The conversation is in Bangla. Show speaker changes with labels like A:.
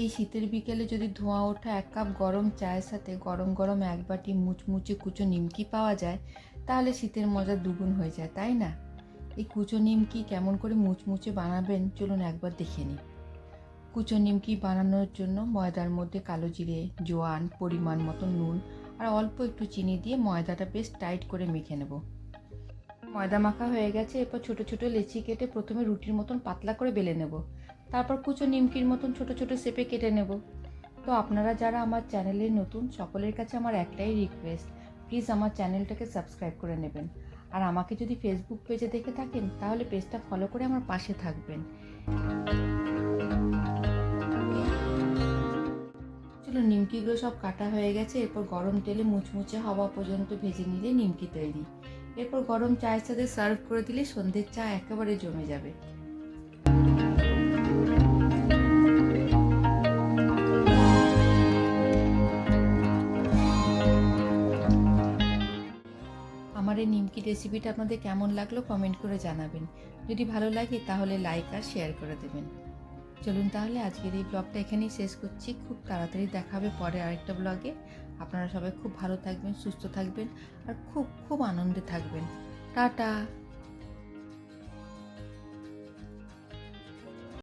A: এই শীতের বিকেলে যদি ধোঁয়া ওঠা এক কাপ গরম চায়ের সাথে গরম গরম এক বাটি মুচমুচে কুচো নিমকি পাওয়া যায়, তাহলে শীতের মজা দুগুণ হয়ে যায়, তাই না? এই কুচো নিমকি কেমন করে মুচমুচে বানাবেন, চলুন একবার দেখে নিই। কুচো নিমকি বানানোর জন্য ময়দার মধ্যে কালো জিরে, জোয়ান, পরিমাণ মতো নুন আর অল্প একটু চিনি দিয়ে ময়দাটা বেশ টাইট করে মেখে নেব। ময়দা মাখা হয়ে গেছে, এরপর ছোট ছোট লেচি কেটে প্রথমে রুটির মতন পাতলা করে বেলে নেব। তারপর কুচো নিমকির মতন ছোট ছোট শেপে কেটে নেব। তো আপনারা যারা আমার চ্যানেলে নতুন, সকলের কাছে আমার একটাই রিকোয়েস্ট প্লিজ আমার চ্যানেলটাকে সাবস্ক্রাইব করে নেবেন। আর আমাকে যদি ফেসবুক পেজে দেখে থাকেন, তাহলে পেজটা ফলো করে আমার পাশে থাকবেন। চলো নিমকিগুলো সব কাটা হয়ে গেছে, এরপর গরম তেলে মুচমুচে হওয়া পর্যন্ত ভেজে নিলে নিমকি তৈরি। এরপর গরম চায়ের সাথে সার্ভ করে দিলে সন্ধ্যের চা একেবারে জমে যাবে। এই নিমকি রেসিপিটা আপনাদের কেমন লাগল কমেন্ট করে জানাবেন। যদি ভালো লাগে তাহলে লাইক আর শেয়ার করে দেবেন। চলুন তাহলে আজকের এই ব্লগটা এখানেই শেষ করছি। খুব তাড়াতাড়ি দেখাবে পরে আরেকটা ব্লগে আপনারা সবাই খুব ভালো থাকবেন, সুস্থ থাকবেন আর খুব খুব আনন্দে থাকবেন। টাটা!